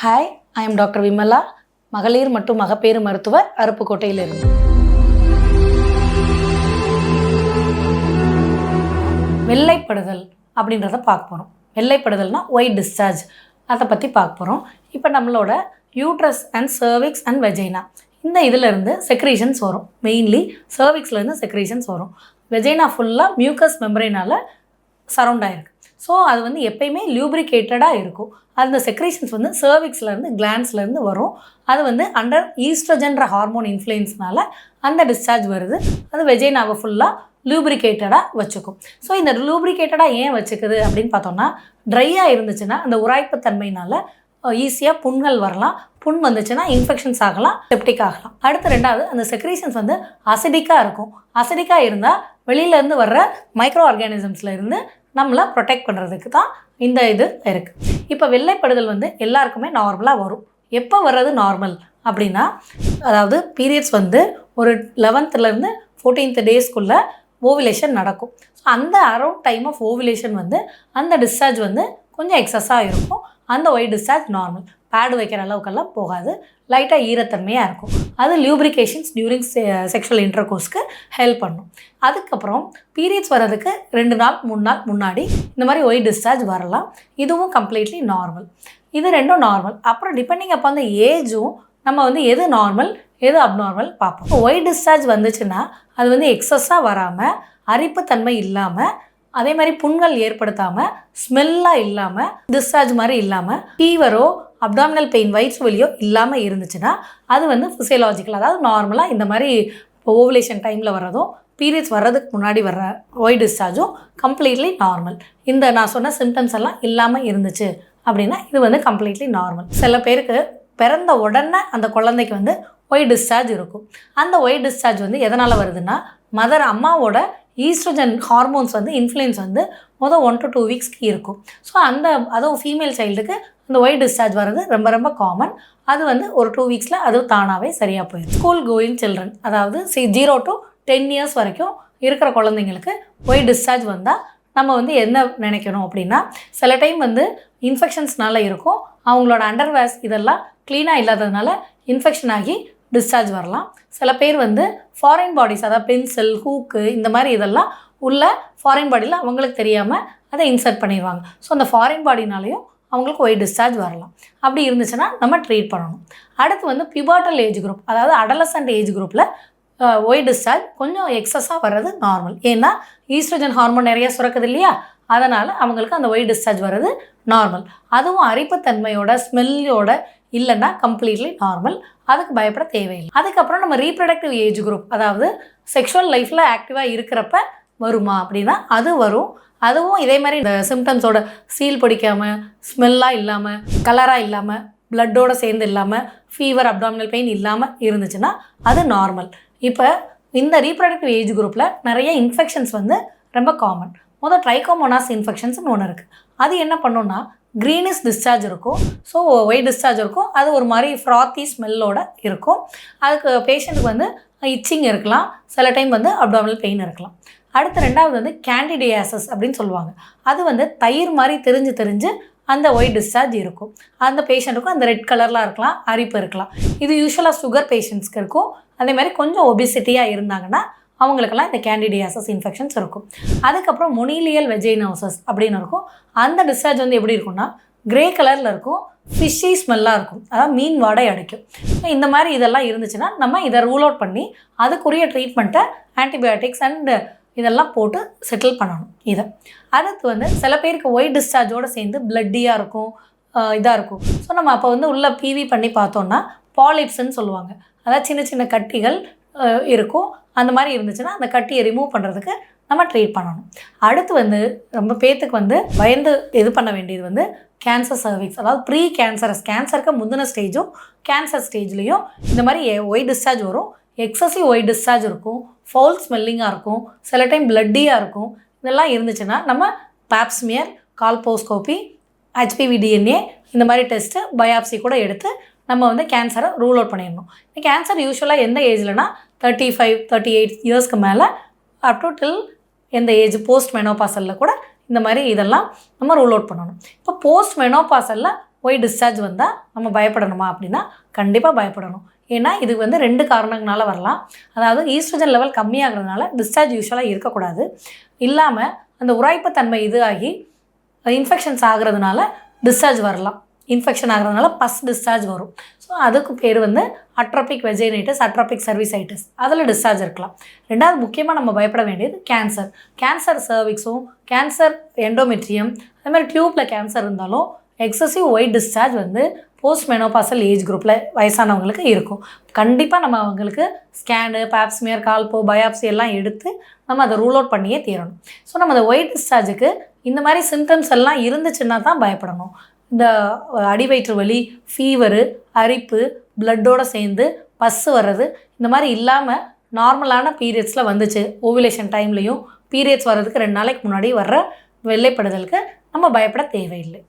Hi I am doctor Vimala மகளிர் மற்றும் மகப்பேறு மருத்துவர் அருப்புக்கோட்டையிலிருந்து. வெள்ளைப்படுதல் அப்படின்றத பார்க்க போகிறோம் வெள்ளைப்படுதல்னா ஒயிட் டிஸ்சார்ஜ் அதை பற்றி பார்க்க போகிறோம் இப்போ நம்மளோட uterus and cervix and vagina இந்த இதிலேருந்து செக்ரீஷன்ஸ் வரும். மெயின்லி சர்விக்ஸ்லேருந்து செக்ரீஷன்ஸ் வரும். வெஜைனா ஃபுல்லாக மியூக்கஸ் மெம்பரைனால் சரௌண்ட் ஆகிருக்கு ஸோ அது வந்து எப்பயுமே லியூப்ரிகேட்டடாக இருக்கும். அந்த செக்ரேஷன்ஸ் வந்து சர்விக்ஸ்லேருந்து கிளான்ஸ்லேருந்து வரும். அது வந்து அண்டர் ஈஸ்ட்ரஜன்ற ஹார்மோன் இன்ஃப்ளூயன்ஸ்னால அந்த டிஸ்சார்ஜ் வருது. அது வெஜைனாவை ஃபுல்லாக லூப்ரிகேட்டடாக வச்சுக்கும். ஸோ இந்த லூப்ரிகேட்டடாக ஏன் வச்சுக்குது அப்படின்னு பார்த்தோம்னா ட்ரையாக இருந்துச்சுன்னா அந்த உராய்ப்பு தன்மையினால் ஈஸியாக புண்கள் வரலாம். புண் வந்துச்சுன்னா இன்ஃபெக்ஷன்ஸ் ஆகலாம் செப்டிக் ஆகலாம். அடுத்து ரெண்டாவது அந்த செக்ரேஷன்ஸ் வந்து அசிடிக்காக இருக்கும். அசிடிக்காக இருந்தால் வெளியிலேருந்து வர்ற மைக்ரோ ஆர்கானிசம்ஸில் இருந்து நம்மளை ப்ரொடெக்ட் பண்ணுறதுக்கு தான் இந்த இது இருக்குது இப்போ வெள்ளைப்படுதல் வந்து எல்லாருக்குமே நார்மலாக வரும். எப்போ வர்றது நார்மல் அப்படின்னா அதாவது பீரியட்ஸ் வந்து ஒரு லெவன்த்துலேருந்து ஃபோர்டீன்த் டேஸ்க்குள்ளே ஓவிலேஷன் நடக்கும். ஸோ அந்த அரௌண்ட் டைம் ஆஃப் ஓவிலேஷன் வந்து அந்த டிஸ்சார்ஜ் வந்து கொஞ்சம் எக்ஸஸாக இருக்கும். அந்த ஒயிட் டிஸ்சார்ஜ் நார்மல் பேடு வைக்கிற அளவுக்கெல்லாம் போகாது. லைட்டாக ஈரத்தன்மையாக இருக்கும். அது லியூப்ரிகேஷன்ஸ் டியூரிங் செக்ஷுவல் இன்டர்கோர்ஸ்க்கு ஹெல்ப் பண்ணும். அதுக்கப்புறம் பீரியட்ஸ் வர்றதுக்கு ரெண்டு நாள் மூணு நாள் முன்னாடி இந்த மாதிரி ஒயிட் டிஸ்சார்ஜ் வரலாம். இதுவும் கம்ப்ளீட்லி நார்மல் இது ரெண்டும் நார்மல் அப்புறம் டிபெண்டிங் அப்போ அந்த ஏஜும் நம்ம வந்து எது நார்மல் எது அப்நார்மல் பார்ப்போம். ஒயிட் டிஸ்சார்ஜ் வந்துச்சுன்னா அது வந்து எக்ஸஸாக வராமல் அரிப்புத்தன்மை இல்லாமல் அதே மாதிரி புண்கள் ஏற்படுத்தாமல் ஸ்மெல்லாக இல்லாமல் டிஸ்சார்ஜ் மாதிரி இல்லாமல் ஃபீவரோ அப்டாமினல் பெயின் வயிற்று வலியோ இல்லாமல் இருந்துச்சுன்னா அது வந்து ஃபிசியலாஜிக்கல் அதாவது நார்மலாக இந்த மாதிரி ஓவலேஷன் டைமில் வர்றதும் பீரியட்ஸ் வர்றதுக்கு முன்னாடி வர்ற ஒய் டிஸ்சார்ஜும் கம்ப்ளீட்லி நார்மல் இந்த நான் சொன்ன சிம்டம்ஸ் எல்லாம் இல்லாமல் இருந்துச்சு அப்படின்னா இது வந்து கம்ப்ளீட்லி நார்மல் சில பேருக்கு பிறந்த உடனே அந்த குழந்தைக்கு வந்து ஒய் டிஸ்சார்ஜ் இருக்கும். அந்த ஒய் டிஸ்சார்ஜ் வந்து எதனால் வருதுன்னா மதர் அம்மாவோட ஈஸ்ட்ரஜன் ஹார்மோன்ஸ் வந்து இன்ஃப்ளூயன்ஸ் வந்து மொதல் ஒன் டு டூ வீக்ஸ்க்கு இருக்கும். ஸோ அந்த அதுவும் ஃபீமேல் சைல்டுக்கு அந்த ஒயிட் டிஸ்சார்ஜ் வர்றது ரொம்ப ரொம்ப காமன் அது வந்து ஒரு டூ வீக்ஸில் அது தானாகவே சரியாக போயிடும். ஸ்கூல் கோயிங் சில்ட்ரன் அதாவது சி ஜீரோ டு டென் இயர்ஸ் வரைக்கும் இருக்கிற குழந்தைங்களுக்கு ஒயிட் டிஸ்சார்ஜ் வந்தால் நம்ம வந்து என்ன நினைக்கணும் அப்படின்னா சில டைம் வந்து இன்ஃபெக்ஷன்ஸ்னால இருக்கும். அவங்களோட அண்டர்வேர்ஸ் இதெல்லாம் க்ளீனாக இல்லாததுனால இன்ஃபெக்ஷன் ஆகி டிஸ்சார்ஜ் வரலாம். சில பேர் வந்து ஃபாரின் பாடிஸ் அதாவது பென்சில் ஹூக்கு இந்த மாதிரி இதெல்லாம் உள்ள ஃபாரின் பாடியில் அவங்களுக்கு தெரியாமல் அதை இன்சர்ட் பண்ணிடுவாங்க. ஸோ அந்த ஃபாரின் பாடினாலையும் அவங்களுக்கு ஒயிட் டிஸ்சார்ஜ் வரலாம். அப்படி இருந்துச்சுன்னா நம்ம ட்ரீட் பண்ணணும். அடுத்து வந்து பிபாட்டல் ஏஜ் குரூப் அதாவது அடலசன்ட் ஏஜ் குரூப்பில் ஒய் டிஸ்சார்ஜ் கொஞ்சம் எக்ஸஸாக வர்றது நார்மல் ஏன்னா ஈஸ்ட்ரஜன் ஹார்மோன் நிறையா சுரக்குது இல்லையா? அதனால் அவங்களுக்கு அந்த ஒய் டிஸ்சார்ஜ் வர்றது நார்மல் அதுவும் அரிப்புத்தன்மையோட ஸ்மெல்லோட இல்லைன்னா கம்ப்ளீட்லி நார்மல் அதுக்கு பயப்பட தேவையில்லை. அதுக்கப்புறம் நம்ம ரீப்ரடக்டிவ் ஏஜ் குரூப் அதாவது செக்ஷுவல் லைஃப்பில் ஆக்டிவாக இருக்கிறப்ப வருமா அப்படின்னா அது வரும். அதுவும் இதே மாதிரி இந்த சிம்டம்ஸோட சீல் பிடிக்காமல் ஸ்மெல்லாக இல்லாமல் கலராக இல்லாமல் பிளட்டோட சேர்ந்து இல்லாமல் ஃபீவர் அப்டாமினல் பெயின் இல்லாமல் இருந்துச்சுன்னா அது நார்மல் இப்போ இந்த ரீப்ரடக்டிவ் ஏஜ் குரூப்பில் நிறைய இன்ஃபெக்ஷன்ஸ் வந்து ரொம்ப காமன் முதல் ட்ரைகோமோனாஸ் இன்ஃபெக்ஷன்ஸ்னு ஒன்று இருக்குது அது என்ன பண்ணுன்னா க்ரீனிஷ் டிஸ்சார்ஜ் இருக்கும். ஸோ ஒயிட் டிஸ்சார்ஜ் இருக்கும். அது ஒரு மாதிரி ஃப்ராத்தி ஸ்மெல்லோட இருக்கும். அதுக்கு பேஷண்ட்டுக்கு வந்து இச்சிங் இருக்கலாம். சில டைம் வந்து அப்டாமினல் பெயின் இருக்கலாம். அடுத்து ரெண்டாவது வந்து கேண்டிடியாசஸ் அப்படின்னு சொல்லுவாங்க. அது வந்து தயிர் மாதிரி தெரிஞ்சு தெரிஞ்சு அந்த ஒயிட் டிஸ்சார்ஜ் இருக்கும். அந்த பேஷண்ட்டுக்கும் அந்த ரெட் கலர்லாம் இருக்கலாம். அரிப்பு இருக்கலாம். இது யூஸ்வலாக சுகர் பேஷண்ட்ஸ்க்கு இருக்கும். அதே மாதிரி கொஞ்சம் ஒபிசிட்டியாக இருந்தாங்கன்னா அவங்களுக்கெல்லாம் இந்த கேண்டிடியாசஸ் இன்ஃபெக்ஷன்ஸ் இருக்கும். அதுக்கப்புறம் மொனிலியல் வெஜைனோசஸ் அப்படின்னு இருக்கும். அந்த டிஸ்சார்ஜ் வந்து எப்படி இருக்கும்னா கிரே கலரில் இருக்கும் ஃபிஷ்ஷி ஸ்மெல்லாக இருக்கும். அதாவது மீன் வாடை அடிக்கும். இந்த மாதிரி இதெல்லாம் இருந்துச்சுன்னா நம்ம இதை ரூல் அவுட் பண்ணி அதுக்குரிய ட்ரீட்மெண்ட்டை ஆன்டிபயோட்டிக்ஸ் அண்டு இதெல்லாம் போட்டு செட்டில் பண்ணணும் இதை. அடுத்து வந்து சில பேருக்கு ஒயிட் டிஸ்சார்ஜோடு சேர்ந்து பிளட்டியாக இருக்கும் இதாக இருக்கும். ஸோ நம்ம அப்போ வந்து உள்ளே பிவி பண்ணி பார்த்தோன்னா பாலிப்ஸ்ன்னு சொல்லுவாங்க. அதாவது சின்ன சின்ன கட்டிகள் இருக்கும். அந்த மாதிரி இருந்துச்சுன்னா அந்த கட்டியை ரிமூவ் பண்ணுறதுக்கு நம்ம ட்ரீட் பண்ணணும். அடுத்து வந்து ரொம்ப பேத்துக்கு வந்து பயந்து இது பண்ண வேண்டியது வந்து கேன்சர் சர்விக்ஸ் அதாவது ப்ரீ கேன்சரஸ் கேன்சருக்கு முந்தின ஸ்டேஜும் கேன்சர் ஸ்டேஜ்லேயும் இந்த மாதிரி ஒய் டிஸ்சார்ஜ் வரும். எக்ஸசிவ் ஒய் டிஸ்சார்ஜ் இருக்கும். ஃபவுல் ஸ்மெல்லிங்காக இருக்கும். சில டைம் பிளட்டியாக இருக்கும். இதெல்லாம் இருந்துச்சுன்னா நம்ம பேப்ஸ்மியர் கால்போஸ்கோபி ஹெச்பிவி டிஎன்ஏ இந்த மாதிரி டெஸ்ட்டு பயாப்சி கூட எடுத்து நம்ம வந்து கேன்சரை ரூல் அவுட் பண்ணிடணும். இந்த கேன்சர் யூஸ்வலாக எந்த ஏஜ்லனா தேர்ட்டி ஃபைவ் தேர்ட்டி எயிட் இயர்ஸ்க்கு மேலே அப் டு டில் எந்த ஏஜ் போஸ்ட் மெனோபாசலில் கூட இந்த மாதிரி இதெல்லாம் நம்ம ரூல் அவுட் பண்ணணும். இப்போ போஸ்ட் மெனோபாசலில் ஒய் டிஸ்சார்ஜ் வந்தால் நம்ம பயப்படணுமா அப்படின்னா கண்டிப்பாக பயப்படணும். ஏன்னா இது வந்து ரெண்டு காரணங்களால வரலாம். அதாவது ஈஸ்ட்ரஜன் லெவல் கம்மியாகிறதுனால டிஸ்சார்ஜ் யூஸ்வலாக இருக்கக்கூடாது. இல்லாமல் அந்த உராய்ப்புத்தன்மை இது ஆகி இன்ஃபெக்ஷன்ஸ் ஆகிறதுனால டிஸ்சார்ஜ் வரலாம். இன்ஃபெக்ஷன் ஆகிறதுனால பஸ் டிஸ்சார்ஜ் வரும். ஸோ அதுக்கு பேர் வந்து அட்ராபிக் வெஜைனைட்டிஸ் அட்ராபிக் சர்வீசைட்டிஸ் அதில் டிஸ்சார்ஜ் இருக்கலாம். ரெண்டாவது முக்கியமாக நம்ம பயப்பட வேண்டியது கேன்சர் கேன்சர் சர்விக்ஸும் கேன்சர் எண்டோமெட்ரியம் அதே மாதிரி டியூப்பில் கேன்சர் இருந்தாலும் எக்ஸசிவ் ஒயிட் டிஸ்சார்ஜ் வந்து போஸ்ட் மெனோபாசல் ஏஜ் குரூப்பில் வயசானவங்களுக்கு இருக்கும். கண்டிப்பாக நம்ம அவங்களுக்கு ஸ்கேனு பேப்ஸ்மியர் கால்போ பயாப்சி எல்லாம் எடுத்து நம்ம அதை ரூல் அவுட் பண்ணியே தீரணும். ஸோ நம்ம அந்த ஒயிட் டிஸ்சார்ஜுக்கு இந்த மாதிரி சிம்டம்ஸ் எல்லாம் இருந்துச்சுன்னா தான் பயப்படணும். இந்த அடிவயிற்று வலி ஃபீவரு அரிப்பு பிளட்டோடு சேர்ந்து பஸ்ஸு வர்றது இந்த மாதிரி இல்லாமல் நார்மலான பீரியட்ஸில் வந்துச்சு. ஓவிலேஷன் டைம்லேயும் பீரியட்ஸ் வர்றதுக்கு ரெண்டு நாளைக்கு முன்னாடி வர்ற வெள்ளைப்படுதலுக்கு நம்ம பயப்பட தேவையில்லை.